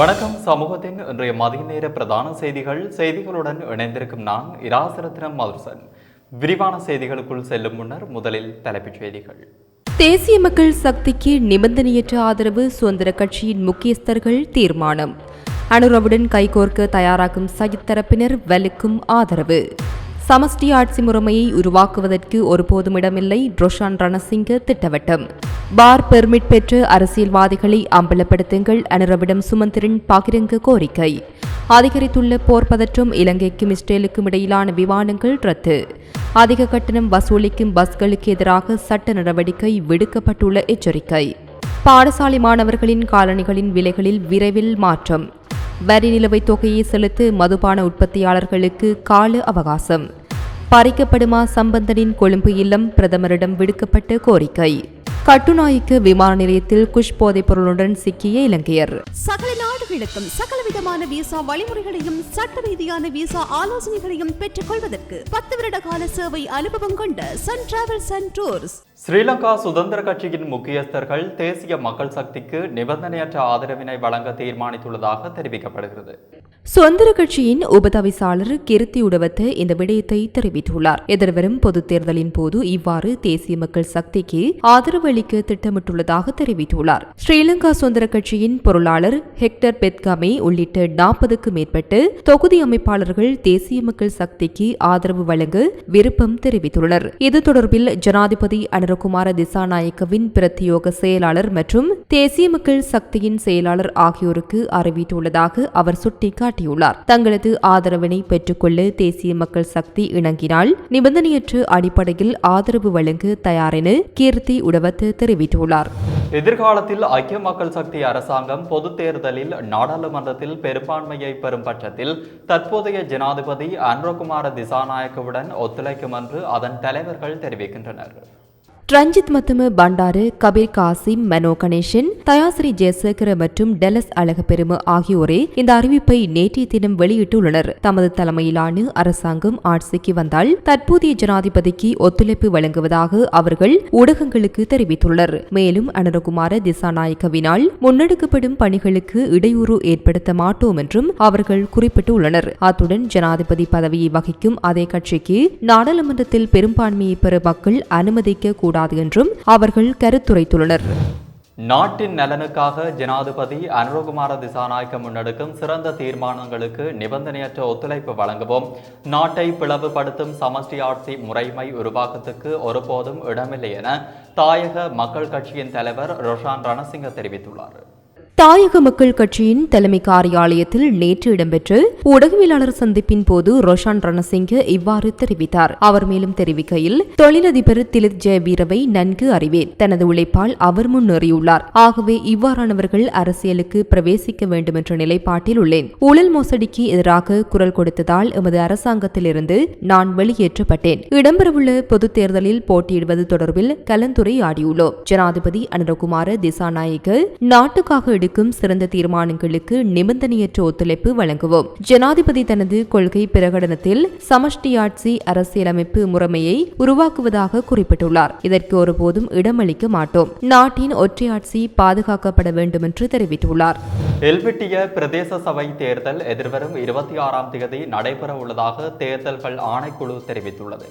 வணக்கம். சமூகத்தின் இன்றைய மதிய நேர பிரதான செய்திகள் செய்திகளுடன் இணைந்திருக்கும் நான் இராசரத்னம் மதுசன் விரிவான செய்திகளுக்குள் செல்லும் முன்னர் முதலில் தலைப்புச் செய்திகள். தேசிய மக்கள் சக்திக்கு நிபந்தனையற்ற ஆதரவு சுதந்திர கட்சியின் முக்கியஸ்தர்கள் தீர்மானம். அனுரவுடன் கைகோர்க்க தயாராகும் சஜித் தரப்பினர் வலுக்கும் ஆதரவு. சமஷ்டி ஆட்சி முறைமையை உருவாக்குவதற்கு ஒருபோதும் இடமில்லை ரொஷான் ரணசிங்க திட்டவட்டம். பார் பெர்மிட் பெற்ற அரசியல்வாதிகளை அம்பலப்படுத்துங்கள் அனுரவிடம் சுமந்திரன் பகிரங்க கோரிக்கை. அதிகரித்துள்ள போர் பதற்றம் இலங்கைக்கும் இஸ்ரேலுக்கும் இடையிலான விமானங்கள் ரத்து. அதிக கட்டணம் வசூலிக்கும் பஸ்களுக்கு எதிராக சட்ட நடவடிக்கை விடுக்கப்பட்டுள்ள எச்சரிக்கை. பாடசாலை மாணவர்களின் காலணிகளின் விலைகளில் விரைவில் மாற்றம். வரி நிலுவைத் தொகையை செலுத்த மதுபான உற்பத்தியாளர்களுக்கு கால அவகாசம். பறிக்கப்படுமா சம்பந்தனின் கொழும்பு இல்லம் பிரதமரிடம் விடுக்கப்பட்ட கோரிக்கை. கட்டுநாய்க்கு விமான நிலையத்தில் குஷ் போதைப் பொருளுடன் சிக்கிய இலங்கையர். சகல நாடுகளுக்கும் சகலவிதமான விசா வழிமுறைகளையும் சட்ட ரீதியான விசா ஆலோசனைகளையும் பெற்றுக் கொள்வதற்கு பத்து வருட கால சேவை அனுபவம் கொண்ட Sun Travels and Tours Sri Lanka சுதந்திர கட்சியின் முக்கியஸ்தர்கள் தேசிய மக்கள் சக்திக்கு நிபந்தனையற்ற ஆதரவினை வழங்க தீர்மானித்துள்ளதாக தெரிவிக்கப்படுகிறது. சுதந்திர கட்சியின் உபதவிசாளர் கிருத்தி உடவத்த இந்த விடயத்தை தெரிவித்துள்ளார். எதிர்வரும் பொது தேர்தலின் போது இவ்வாறு தேசிய மக்கள் சக்திக்கு ஆதரவு அளிக்க திட்டமிட்டுள்ளதாக தெரிவித்துள்ளார். ஸ்ரீலங்கா சுதந்திர கட்சியின் பொருளாளர் ஹெக்டர் பெத்காமே உள்ளிட்ட நாற்பதுக்கும் மேற்பட்ட தொகுதி அமைப்பாளர்கள் தேசிய மக்கள் சக்திக்கு ஆதரவு வழங்க விருப்பம் தெரிவித்துள்ளனர். இது தொடர்பில் ஜனாதிபதி சந்திரகுமார திசாநாயக்கவின் பிரத்தியோக செயலாளர் மற்றும் தேசிய மக்கள் சக்தியின் செயலாளர் ஆகியோருக்கு அறிவித்துள்ளதாக அவர் சுட்டிக்காட்டியுள்ளார். தங்களது ஆதரவினை பெற்றுக்கொள்ள தேசிய மக்கள் சக்தி இணங்கினால் நிபந்தனையற்ற அடிப்படையில் ஆதரவு வழங்க தயாரென கீர்த்தி உடவத்து தெரிவித்துள்ளார். எதிர்காலத்தில் ஐக்கிய மக்கள் சக்தி அரசாங்கம் பொது தேர்தலில் நாடாளுமன்றத்தில் பெரும்பான்மையை பெறும் பட்சத்தில் தற்போதைய ஜனாதிபதி அன்ரகுமார திசாநாயக்கவுடன் ஒத்துழைக்கும் என்று அதன் தலைவர்கள் தெரிவிக்கின்றனர். ரஞ்சித் மத்தும பண்டாரு கபீர் காசிம் மனோ கணேசன் தயாசிரி ஜெயசேகர மற்றும் டெலஸ் அழகப்பெரும ஆகியோரே இந்த அறிவிப்பை நேற்றைய தினம் வெளியிட்டுள்ளனர். தமது தலைமையிலான அரசாங்கம் ஆட்சிக்கு வந்தால் தற்போதைய ஜனாதிபதிக்கு ஒத்துழைப்பு வழங்குவதாக அவர்கள் ஊடகங்களுக்கு தெரிவித்துள்ளனர். மேலும் அனுரகுமார திசாநாயக்கவினால் முன்னெடுக்கப்படும் பணிகளுக்கு இடையூறு ஏற்படுத்த மாட்டோம் என்றும் அவர்கள் குறிப்பிட்டுள்ளனர். அத்துடன் ஜனாதிபதி பதவியை வகிக்கும் அதே கட்சிக்கு நாடாளுமன்றத்தில் பெரும்பான்மையை பெற மக்கள் அனுமதிக்க கூடாது என்றும் அவர்கள் கருத்துரைத்துள்ளனர். நாட்டின் நலனுக்காக ஜனாதிபதி அனுரகுமார திசாநாயக்க முன்னெடுக்கும் சிறந்த தீர்மானங்களுக்கு நிபந்தனையற்ற ஒத்துழைப்பு வழங்கவும். நாட்டை பிளவுபடுத்தும் சமஷ்டி ஆட்சி முறைமை உருவாக்கத்துக்கு ஒருபோதும் இடமில்லை என தாயக மக்கள் கட்சியின் தலைவர் ரொஷான் ரணசிங்க தெரிவித்துள்ளார். தாயக மக்கள் கட்சியின் தலைமை காரியாலயத்தில் நேற்று இடம்பெற்ற ஊடகவியலாளர் சந்திப்பின் போது ரோஷான் ரணசிங்க இவ்வாறு தெரிவித்தார். அவர் மேலும் தெரிவிக்கையில் தொழிலதிபர் திலித் ஜெயவீரவை நன்கு அறிவேன். தனது உழைப்பால் அவர் முன்னேறியுள்ளார் ஆகவே இவ்வாறானவர்கள் அரசியலுக்கு பிரவேசிக்க வேண்டும் என்ற நிலைப்பாட்டில் உள்ளேன். ஊழல் மோசடிக்கு எதிராக குரல் கொடுத்ததால் எமது அரசாங்கத்திலிருந்து நான் வெளியேற்றப்பட்டேன். இடம்பெறவுள்ள பொதுத் தேர்தலில் போட்டியிடுவது தொடர்பில் கலந்துரையாடியுள்ளோம். ஜனாதிபதி அனுரகுமார திசாநாயக்க நாட்டுக்காக எடுக்கும் சிறந்த தீர்மானங்களுக்கு நிபந்தனையற்ற ஒத்துழைப்பு வழங்குவோம். ஜனாதிபதி தனது கொள்கை பிரகடனத்தில் சமஷ்டியாட்சி அரசியலமைப்பு முறைமையை உருவாக்குவதாக குறிப்பிட்டுள்ளார். இதற்கு ஒருபோதும் இடமளிக்க மாட்டோம். நாட்டின் ஒற்றையாட்சி பாதுகாக்கப்பட வேண்டும் என்று தெரிவித்துள்ளார். எல்பிட்டிய பிரதேச சபை தேர்தல் எதிர்வரும் இருபத்தி ஆறாம் தேதி நடைபெற உள்ளதாக தேர்தல்கள் ஆணைக்குழு தெரிவித்துள்ளது.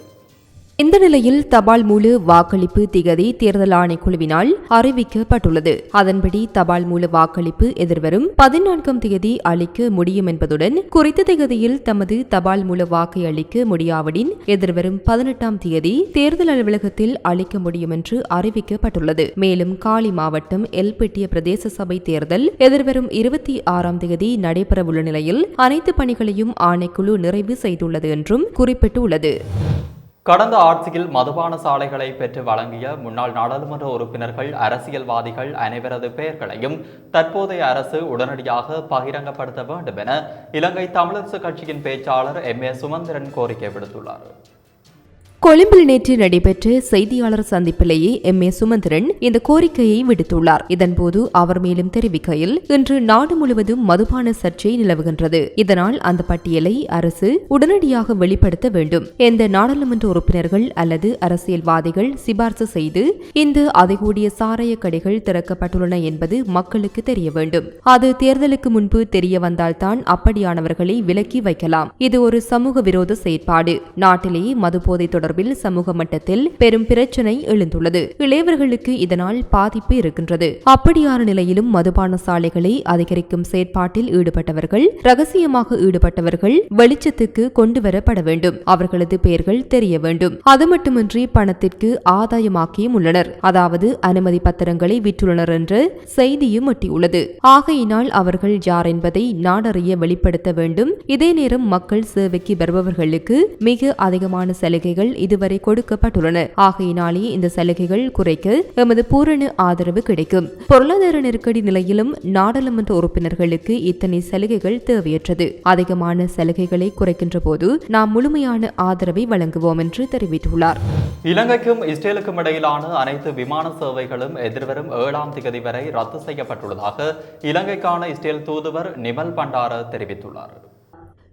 இந்த நிலையில் தபால் மூல வாக்களிப்பு திகதி தேர்தல் ஆணைக்குழுவினால் அறிவிக்கப்பட்டுள்ளது. அதன்படி தபால் மூல வாக்களிப்பு எதிர்வரும் பதினான்காம் தேதி அளிக்க முடியும் என்பதுடன் குறித்த திகதியில் தமது தபால் மூல வாக்கை அளிக்க முடியாவிடின் எதிர்வரும் பதினெட்டாம் தேதி தேர்தல் அலுவலகத்தில் அளிக்க முடியும் என்று அறிவிக்கப்பட்டுள்ளது. மேலும் காலி மாவட்டம் எல்பெட்டிய பிரதேச சபை தேர்தல் எதிர்வரும் இருபத்தி ஆறாம் தேதி நடைபெறவுள்ள நிலையில் அனைத்து பணிகளையும் ஆணைக்குழு நிறைவு செய்துள்ளது என்றும் குறிப்பிட்டுள்ளது. கடந்த ஆட்சியில் மதுபான சாலைகளை பெற்று வழங்கிய முன்னாள் நாடாளுமன்ற உறுப்பினர்கள் அரசியல்வாதிகள் அனைவரது பெயர்களையும் தற்போதைய அரசு உடனடியாக பகிரங்கப்படுத்த வேண்டும் என இலங்கை தமிழரசு கட்சியின் பேச்சாளர் எம் ஏ சுமந்திரன் கோரிக்கை விடுத்துள்ளார். கொழும்பில் நேற்று நடைபெற்ற செய்தியாளர் சந்திப்பிலேயே எம் ஏ சுமந்திரன் இந்த கோரிக்கையை விடுத்துள்ளார். இதன்போது அவர் மேலும் தெரிவிக்கையில் இன்று நாடு முழுவதும் மதுபான சர்ச்சை நிலவுகின்றது. இதனால் அந்த பட்டியலை அரசு உடனடியாக வெளிப்படுத்த வேண்டும். எந்த நாடாளுமன்ற உறுப்பினர்கள் அல்லது அரசியல்வாதிகள் சிபார்சு செய்து இந்த அதிகூடிய சாராய கடைகள் திறக்கப்பட்டுள்ளன என்பது மக்களுக்கு தெரிய வேண்டும். அது தேர்தலுக்கு முன்பு தெரிய வந்தால்தான் அப்படியானவர்களை விலக்கி வைக்கலாம். இது ஒரு சமூக விரோத செயற்பாடு. நாட்டிலேயே மதுபோதை தொடர்பில் சமூக மட்டத்தில் பெரும் பிரச்சனை எழுந்துள்ளது. இளையவர்களுக்கு இதனால் பாதிப்பு இருக்கின்றது. அப்படியான நிலையிலும் மதுபான சாலைகளை அதிகரிக்கும் செயற்பாட்டில் ஈடுபட்டவர்கள் ரகசியமாக ஈடுபட்டவர்கள் வெளிச்சத்துக்கு கொண்டு வரப்பட வேண்டும். அவர்களது பெயர்கள் தெரிய வேண்டும். அது மட்டுமின்றி பணத்திற்கு ஆதாயமாக்கியும் உள்ளனர். அதாவது அனுமதி பத்திரங்களை விற்றுள்ளனர் என்ற செய்தியும் எட்டியுள்ளது. ஆகையினால் அவர்கள் யார் என்பதை நாடறிய வெளிப்படுத்த வேண்டும். இதே நேரம் மக்கள் சேவைக்கு வருபவர்களுக்கு மிக அதிகமான சலுகைகள் இதுவரை கொடுக்கப்பட்டுள்ளன. ஆகையினாலே இந்த சலுகைகள் குறைக்க எமது பூரண ஆதரவு கிடைக்கும். பொருளாதார நெருக்கடி நிலையிலும் நாடாளுமன்ற உறுப்பினர்களுக்கு இத்தனை சலுகைகள் தேவையற்றது. அதிகமான சலுகைகளை குறைக்கின்ற போது நாம் முழுமையான ஆதரவை வழங்குவோம் என்று தெரிவித்துள்ளார். இலங்கைக்கும் இஸ்ரேலுக்கும் இடையிலான அனைத்து விமான சேவைகளும் எதிர்வரும் ஏழாம் திகதி வரை ரத்து செய்யப்பட்டுள்ளதாக இலங்கைக்கான இஸ்ரேல் தூதுவர் நிமல் பண்டார தெரிவித்துள்ளார்.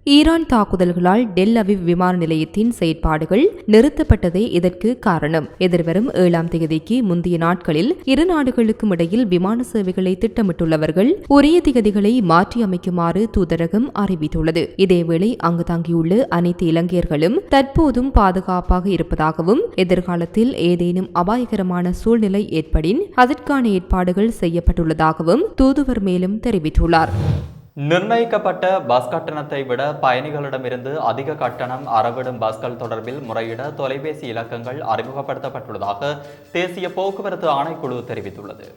ஈரான் தாக்குதல்களால் டெல் அவிவ் விமான நிலையத்தின் செயற்பாடுகள் நிறுத்தப்பட்டதே இதற்கு காரணம். எதிர்வரும் ஏழாம் தேதிக்கு முந்தைய நாட்களில் இரு நாடுகளுக்கும் இடையில் விமான சேவைகளை திட்டமிட்டுள்ளவர்கள் உரிய திகதிகளை மாற்றியமைக்குமாறு தூதரகம் அறிவித்துள்ளது. இதேவேளை அங்கு தங்கியுள்ள அனைத்து இலங்கையர்களும் தற்போதும் பாதுகாப்பாக இருப்பதாகவும் எதிர்காலத்தில் ஏதேனும் அபாயகரமான சூழ்நிலை ஏற்படின் அதற்கான ஏற்பாடுகள் செய்யப்பட்டுள்ளதாகவும் தூதுவர் மேலும் தெரிவித்துள்ளார். நிர்ணயிக்கப்பட்ட பஸ் கட்டணத்தை விட பயணிகளிடமிருந்து அதிக கட்டணம் அறவிடும் பஸ்கள் தொடர்பில் முறையிட தொலைபேசி இலக்கங்கள் அறிமுகப்படுத்தப்பட்டுள்ளதாக தேசிய போக்குவரத்து ஆணைக்குழு தெரிவித்துள்ளது.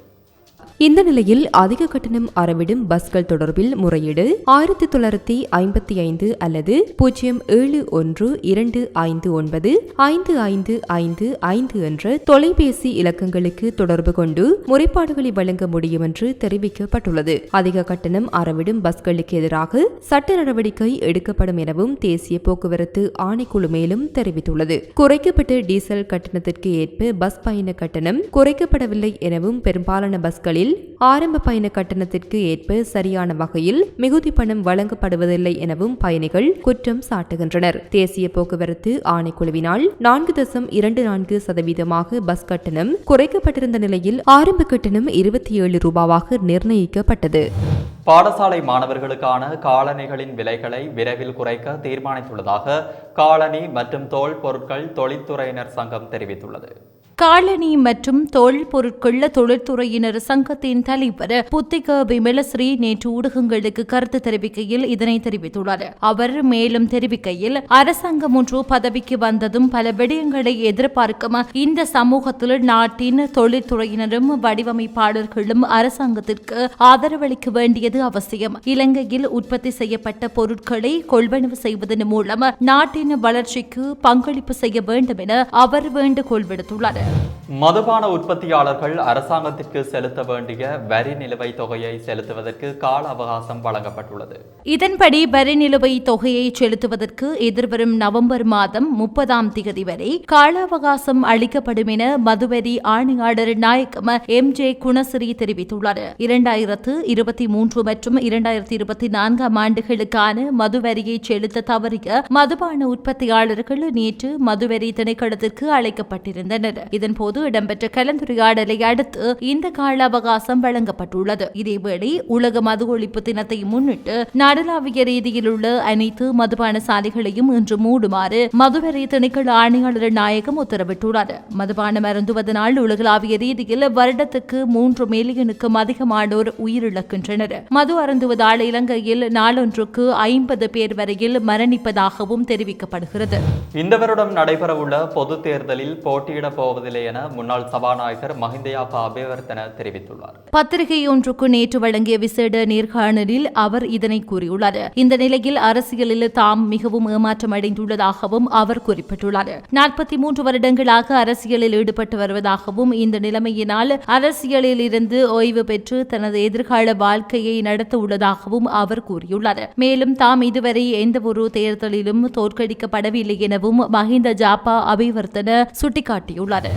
இந்த நிலையில் அதிக கட்டணம் அறவிடும் பஸ்கள் தொடர்பில் முறையீடு ஆயிரத்தி தொள்ளாயிரத்தி ஐம்பத்தி ஐந்து அல்லது பூஜ்ஜியம் ஏழு ஒன்று இரண்டு ஐந்து ஒன்பது ஐந்து ஐந்து ஐந்து ஐந்து என்ற தொலைபேசி இலக்கங்களுக்கு தொடர்பு கொண்டு முறைப்பாடுகளை வழங்க முடியும் என்று தெரிவிக்கப்பட்டுள்ளது. அதிக கட்டணம் அறவிடும் பஸ்களுக்கு எதிராக சட்ட நடவடிக்கை எடுக்கப்படும் எனவும் தேசிய போக்குவரத்து ஆணைக்குழு மேலும் தெரிவித்துள்ளது. குறைக்கப்பட்ட டீசல் கட்டணத்திற்கு ஏற்ப பஸ் பயண கட்டணம் குறைக்கப்படவில்லை எனவும் பெரும்பாலான பஸ்கள் நாட்களில் ஆரம்ப பயண கட்டணத்திற்கு ஏற்ப சரியான வகையில் மிகுதி பணம் வழங்கப்படுவதில்லை எனவும் பயணிகள் குற்றம் சாட்டுகின்றனர். தேசிய போக்குவரத்து ஆணைக்குழுவினால் நான்கு தசம் இரண்டு நான்கு சதவீதமாக பஸ் கட்டணம் குறைக்கப்பட்டிருந்த நிலையில் ஆரம்ப கட்டணம் இருபத்தி ஏழு ரூபாவாக நிர்ணயிக்கப்பட்டது. பாடசாலை மாணவர்களுக்கான காலணிகளின் விலைகளை விரைவில் குறைக்க தீர்மானித்துள்ளதாக காலணி மற்றும் தோல் பொருட்கள் தொழில்துறையினர் சங்கம் தெரிவித்துள்ளது. காலனி மற்றும் தொழில் பொருட்கள் தொழில்துறையினர் சங்கத்தின் தலைவர் புத்திக விமலஸ்ரீ நேற்று ஊடகங்களுக்கு கருத்து தெரிவிக்கையில் இதனை தெரிவித்துள்ளார். அவர் மேலும் தெரிவிக்கையில் அரசாங்கம் ஒன்று பதவிக்கு வந்ததும் பல விடயங்களை எதிர்பார்க்கும் இந்த சமூகத்தில் நாட்டின் தொழில்துறையினரும் வடிவமைப்பாளர்களும் அரசாங்கத்திற்கு ஆதரவளிக்க வேண்டியது அவசியம். இலங்கையில் உற்பத்தி செய்யப்பட்ட பொருட்களை கொள்வனவு செய்வதன் மூலம் நாட்டின் வளர்ச்சிக்கு பங்களிப்பு செய்ய வேண்டும் என அவர் வேண்டுகோள் விடுத்துள்ளார். மதுபான உற்பத்தியாளர்கள் அரசாங்கத்திற்கு செலுத்த வேண்டிய வரி நிலுவைத் தொகையை செலுத்துவதற்கு கால அவகாசம் வழங்கப்பட்டுள்ளது. இதன்படி வரி நிலுவைத் தொகையை செலுத்துவதற்கு எதிர்வரும் நவம்பர் மாதம் முப்பதாம் தேதி வரை கால அவகாசம் அளிக்கப்படும் என மதுவரி ஆணையாளர் நாயகம் எம். ஜே. குணசிறி தெரிவித்துள்ளார். இரண்டாயிரத்து இருபத்தி மூன்று மற்றும் இரண்டாயிரத்தி இருபத்தி நான்காம் ஆண்டுகளுக்கான மதுவரியை செலுத்த தவறிய மதுபான உற்பத்தியாளர்கள் நேற்று மதுவரி திணைக்களத்திற்கு அழைக்கப்பட்டிருந்தனர். இதன்போது இடம்பெற்ற கலந்துரையாடலை அடுத்து இந்த கால அவகாசம் வழங்கப்பட்டுள்ளது. இதேவேளை உலக மது ஒழிப்பு தினத்தை முன்னிட்டு நாடளாவிய ரீதியில் உள்ள அனைத்து மதுபான சாலைகளையும் இன்று மூடுமாறு மதுவரை திணைக்கள ஆணையாளர் நாயகம் உத்தரவிட்டுள்ளார். மதுபானம் அருந்துவதனால் உலகளாவிய ரீதியில் வருடத்துக்கு மூன்று மில்லியனுக்கும் அதிகமானோர் உயிரிழக்கின்றனர். மது அருந்துவதால் இலங்கையில் நாளொன்றுக்கு ஐம்பது பேர் வரையில் மரணிப்பதாகவும் தெரிவிக்கப்படுகிறது. இந்த வருடம் நடைபெறவுள்ள பொது தேர்தலில் போட்டியிடப் போவதில்லை என முன்னாள் சபாநாயகர் மஹிந்தயாப்பா அபேவர்த்தன தெரிவித்துள்ளார். பத்திரிகை ஒன்றுக்கு நேற்று வழங்கிய விசேட நேர்காணலில் அவர் இதனை கூறியுள்ளார். இந்த நிலையில் அரசியலில் தாம் மிகவும் ஏமாற்றம் அடைந்துள்ளதாகவும் அவர் குறிப்பிட்டுள்ளார். நாற்பத்தி மூன்று வருடங்களாக அரசியலில் ஈடுபட்டு வருவதாகவும் இந்த நிலைமையினால் அரசியலில் இருந்து ஓய்வு பெற்று தனது எதிர்கால வாழ்க்கையை நடத்த உள்ளதாகவும் அவர் கூறியுள்ளார். மேலும் தாம் இதுவரை எந்தவொரு தேர்தலிலும் தோற்கடிக்கப்படவில்லை எனவும் மஹிந்த ஜாப்பா அபிவர்த்தன சுட்டிக்காட்டியுள்ளார்.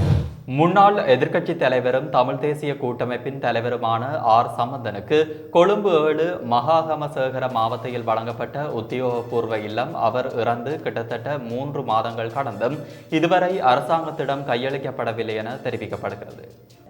முன்னாள் எதிர்க்கட்சி தலைவரும் தமிழ் தேசிய கூட்டமைப்பின் தலைவருமான ஆர். சம்பந்தனுக்கு கொழும்பு ஏழு மகாகமசேகர மாவட்டத்தில் வழங்கப்பட்ட உத்தியோகபூர்வ இல்லம் அவர் இறந்து கிட்டத்தட்ட மூன்று மாதங்கள் கடந்தும் இதுவரை அரசாங்கத்திடம் கையளிக்கப்படவில்லை என தெரிவிக்கப்படுகிறது.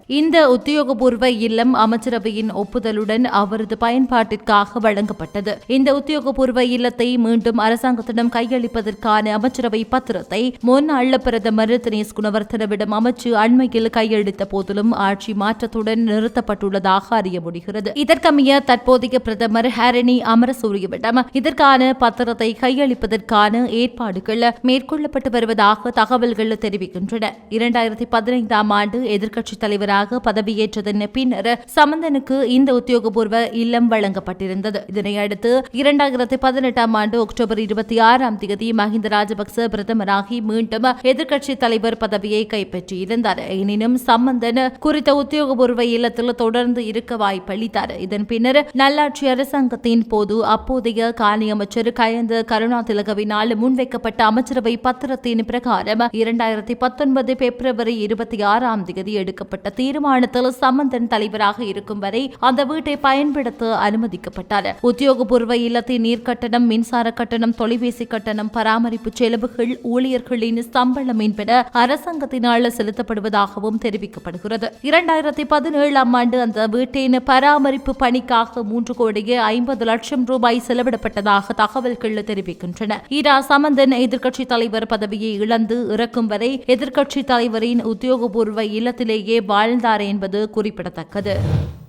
இந்த உத்தியோகபூர்வ இல்லம் அமைச்சரவையின் ஒப்புதலுடன் அவரது பயன்பாட்டிற்காக வழங்கப்பட்டது. இந்த உத்தியோகபூர்வ இல்லத்தை மீண்டும் அரசாங்கத்திடம் கையளிப்பதற்கான அமைச்சரவை பத்திரத்தை முன்னாள் பிரதமர் தினேஷ் குணவர்த்தனவிடம் அமைச்சு அண்மையில் கையெழுத்த போதிலும் ஆட்சி மாற்றத்துடன் நிறுத்தப்பட்டுள்ளதாக அறிய முடிகிறது. இதற்கமைய தற்போதைய பிரதமர் ஹரணி அமரசூரியவிடம் இதற்கான பத்திரத்தை கையளிப்பதற்கான ஏற்பாடுகள் மேற்கொள்ளப்பட்டு வருவதாக தகவல்கள் தெரிவிக்கின்றன. இரண்டாயிரத்தி பதினைந்தாம் ஆண்டு எதிர்க்கட்சித் தலைவராக பதவியேற்றதன் பின்னர் சம்பந்தனுக்கு இந்த உத்தியோகபூர்வ இல்லம் வழங்கப்பட்டிருந்தது. இதனையடுத்து இரண்டாயிரத்தி பதினெட்டாம் ஆண்டு அக்டோபர் இருபத்தி ஆறாம் தேதி மஹிந்த ராஜபக்ச பிரதமராகி மீண்டும் எதிர்க்கட்சி தலைவர் பதவியை கைப்பற்றியிருந்தார். எனினும் சம்பந்தன் குறித்த உத்தியோகபூர்வ இல்லத்தில் தொடர்ந்து இருக்க வாய்ப்பளித்தார். இதன் பின்னர் நல்லாட்சி அரசாங்கத்தின் போது அப்போதைய காணி அமைச்சர் கயந்த கருணா திலகவினால் முன்வைக்கப்பட்ட அமைச்சரவை பத்திரத்தின் பிரகாரம் இரண்டாயிரத்தி பத்தொன்பது பிப்ரவரி இருபத்தி ஆறாம் தேதி எடுக்கப்பட்ட தீர்மானத்தில் சம்பந்தன் தலைவராக இருக்கும் வரை அந்த வீட்டை பயன்படுத்த அனுமதிக்கப்பட்டார். உத்தியோகபூர்வ இல்லத்தின் நீர் கட்டணம் மின்சார கட்டணம் தொலைபேசி கட்டணம் பராமரிப்பு செலவுகள் ஊழியர்களின் சம்பளம் என்பன அரசாங்கத்தினால் செலுத்தப்படுவதாகவும் தெரிவிக்கப்படுகிறது. இரண்டாயிரத்தி பதினேழாம் ஆண்டு அந்த வீட்டின் பராமரிப்பு பணிக்காக மூன்று கோடியே ஐம்பது லட்சம் ரூபாய் செலவிடப்பட்டதாக தகவல்கள் தெரிவிக்கின்றன. ஈரா சமந்தன் எதிர்க்கட்சித் தலைவர் பதவியை இழந்து இறக்கும் வரை எதிர்க்கட்சித் தலைவரின் உத்தியோகபூர்வ இல்லத்திலேயே வாழ்ந்தார் என்பது குறிப்பிடத்தக்கது.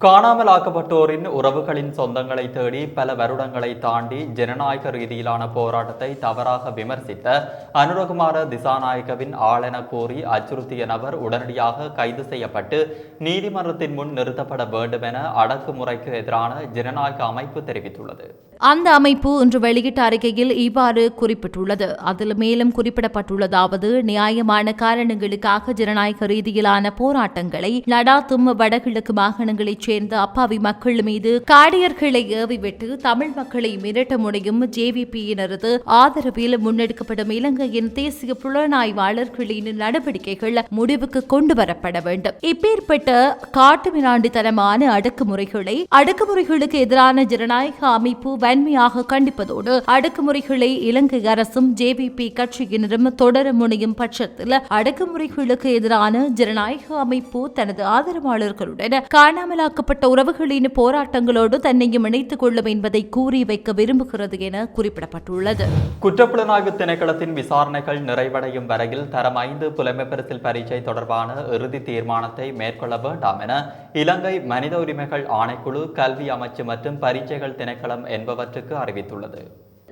காணாமல் ஆக்கப்பட்டோரின் உறவுகளின் சொந்தங்களை தேடி பல வருடங்களை தாண்டி ஜனநாயக ரீதியிலான போராட்டத்தை தவறாக விமர்சித்த அனுரகுமார திசாநாயக்கவின் ஆளென கோரி அச்சுறுத்திய நபர் உடனடியாக கைது செய்யப்பட்டு நீதிமன்றத்தின் முன் நிறுத்தப்பட வேண்டும் என அடக்குமுறைக்கு எதிரான ஜனநாயக அமைப்பு தெரிவித்துள்ளது. அந்த அமைப்பு இன்று வெளியிட்ட அறிக்கையில் இவ்வாறு குறிப்பிட்டுள்ளது. அதில் மேலும் குறிப்பிடப்பட்டுள்ளதாவது நியாயமான காரணங்களுக்காக ஜனநாயக ரீதியிலான போராட்டங்களை நடாத்தும் வடகிழக்கு மாகாணங்களைச் சேர்ந்த அப்பாவி மக்கள் மீது காடியர்களை ஏவிவிட்டு தமிழ் மக்களை மிரட்ட முடியும் ஜேவிபியினரது ஆதரவில் முன்னெடுக்கப்படும் இலங்கையின் தேசிய புலனாய்வாளர்களின் நடவடிக்கைகள் முடிவுக்கு கொண்டு வரப்பட வேண்டும். இப்பேற்பட்ட காட்டுமிராண்டித்தனமான அடக்குமுறைகளை அடக்குமுறைகளுக்கு எதிரான ஜனநாயக அமைப்பு வன்மையாக கண்டிப்பதோடு அடக்குமுறைகளை இலங்கை அரசும் ஜேவிபி கட்சியினரும் தொடர முனையும் பட்சத்தில் அடக்குமுறைகளுக்கு எதிரான ஜனநாயக அமைப்பு தனது ஆதரவாளர்களுடன் காணாமலாக்கப்பட்ட உறவுகளின் போராட்டங்களோடு தன்னையும் இணைத்துக் கொள்ளும் என்பதை கூறி வைக்க விரும்புகிறது என குறிப்பிடப்பட்டுள்ளது. குற்றப்புலனாய்வு திணைக்களத்தின் விசாரணைகள் நிறைவடையும் வரையில் தரம் ஐந்து புலமைப்பரிசில் பரீட்சை தொடர்பான இறுதி தீர்மானத்தை மேற்கொள்ள வேண்டாம் என இலங்கை மனித உரிமைகள் ஆணைக்குழு கல்வி அமைச்சு மற்றும் பரீட்சைகள் திணைக்களம் என்பவற்றுக்கு அறிவித்துள்ளது.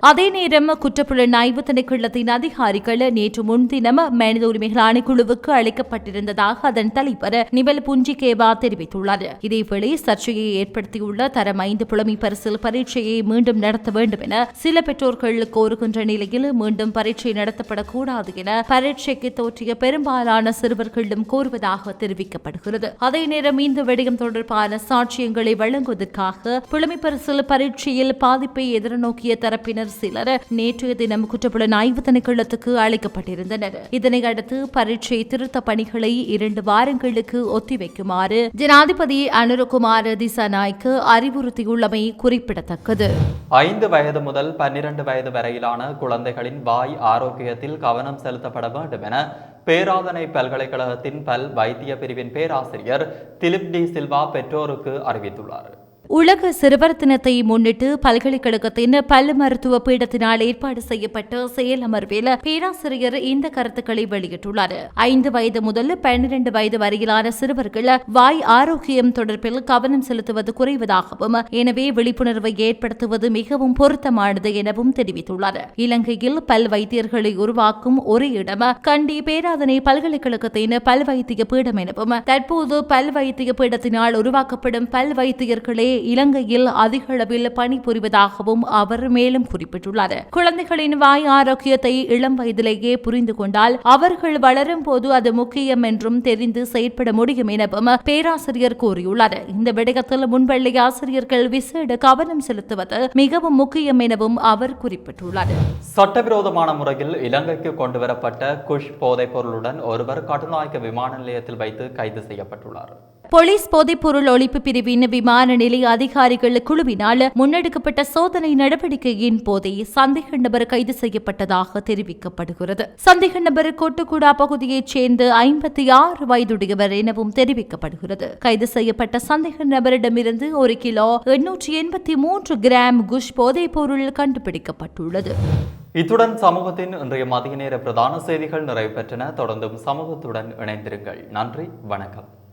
அதே நேரம் குற்றப்புலனாய்வு திணைக்களத்தின் அதிகாரிகள் நேற்று முன்தினம் மனித உரிமைகள் ஆணைக்குழுவுக்கு அளிக்கப்பட்டிருந்ததாக அதன் தலைவர் நிபல் புஞ்சிகேவா தெரிவித்துள்ளார். இதேவேளை சர்ச்சையை ஏற்படுத்தியுள்ள தரம் ஐந்து புலமை பரிசில் பரீட்சையை மீண்டும் நடத்த வேண்டும் என சில பெற்றோர்கள் கோருகின்ற நிலையில் மீண்டும் பரீட்சை நடத்தப்படக்கூடாது என பரீட்சைக்கு தோற்றிய பெரும்பாலான சிறுவர்களிடம் கோருவதாக தெரிவிக்கப்படுகிறது. அதே நேரம் இந்த விடயம் தொடர்பான சாட்சியங்களை வழங்குவதற்காக புலமை பரிசில் பரீட்சையில் பாதிப்பை எதிர்நோக்கிய தரப்பினர் சிலர் நேற்றைய தினம் குற்றப்புலன் ஆய்வு திணைக்களத்துக்கு அழைக்கப்பட்டிருந்தனர் இதனையடுத்து பரீட்சை திருத்த பணிகளை இரண்டு வாரங்களுக்கு ஒத்திவைக்குமாறு ஜனாதிபதி அனுரகுமார் திசாநாய்க்கு அறிவுறுத்தியுள்ளமை குறிப்பிடத்தக்கது. ஐந்து வயது முதல் பன்னிரண்டு வயது வரையிலான குழந்தைகளின் வாய் ஆரோக்கியத்தில் கவனம் செலுத்தப்பட வேண்டும் என பேராதனை பல்கலைக்கழகத்தின் பல் வைத்திய பிரிவின் பேராசிரியர் திலிப் டி சில்வா பெற்றோருக்கு அறிவித்துள்ளார். உலக சிறுவர் தினத்தை முன்னிட்டு பல்கலைக்கழகத்தின் பல் மருத்துவ பீடத்தினால் ஏற்பாடு செய்யப்பட்ட செயல் அமர்வில் பேராசிரியர் இந்த கருத்துக்களை வெளியிட்டுள்ளார். ஐந்து வயது முதல் பன்னிரண்டு வயது வரையிலான சிறுவர்கள் வாய் ஆரோக்கியம் தொடர்பில் கவனம் செலுத்துவது குறைவதாகவும் எனவே விழிப்புணர்வை ஏற்படுத்துவது மிகவும் பொருத்தமானது எனவும் தெரிவித்துள்ளார். இலங்கையில் பல் வைத்தியர்களை உருவாக்கும் ஒரு இடம் கண்டி பேராதனை பல்கலைக்கழகத்தின் பல் வைத்திய பீடம் எனவும் தற்போது பல் வைத்திய பீடத்தினால் உருவாக்கப்படும் பல் வைத்தியர்களே இலங்கையில் அதிக அளவில் பணிபுரிவதாகவும் அவர் மேலும் குறிப்பிட்டுள்ளார். குழந்தைகளின் வாய் ஆரோக்கியத்தை இளம் வயதிலேயே புரிந்து கொண்டால் அவர்கள் வளரும் போது அது முக்கியம் என்றும் தெரிந்து செயற்பட முடியும் எனவும் பேராசிரியர் கூறியுள்ளார். இந்த விடயத்தில் முன்பள்ளி ஆசிரியர்கள் விசேட கவனம் செலுத்துவது மிகவும் முக்கியம் எனவும் அவர் குறிப்பிட்டுள்ளார். சட்டவிரோதமான முறையில் இலங்கைக்கு கொண்டுவரப்பட்ட குஷ் போதைப் பொருளுடன் ஒருவர் கட்டுநாயக்க விமான நிலையத்தில் வைத்து கைது செய்யப்பட்டுள்ளார். போலீஸ் போதைப்பொருள் ஒழிப்பு பிரிவின் விமான நிலைய அதிகாரிகள் குழுவினால் முன்னெடுக்கப்பட்ட சோதனை நடவடிக்கையின் போதே சந்தேக நபர் கைது செய்யப்பட்டதாக தெரிவிக்கப்படுகிறது. சந்தேக நபர் கொட்டுக்குடா பகுதியைச் சேர்ந்த ஐம்பத்தி ஆறு வயதுடையவர் எனவும் தெரிவிக்கப்படுகிறது. கைது செய்யப்பட்ட சந்தேக நபரிடமிருந்து ஒரு கிலோ எண்ணூற்றி எண்பத்தி மூன்று கிராம் குஷ் போதைப்பொருள் கண்டுபிடிக்கப்பட்டுள்ளது. இத்துடன் சமூகத்தின் இன்றைய மதிய நேர பிரதான செய்திகள் நிறைவு பெற்றன. தொடர்ந்தும் சமூகத்துடன் இணைந்திருங்கள். நன்றி வணக்கம்.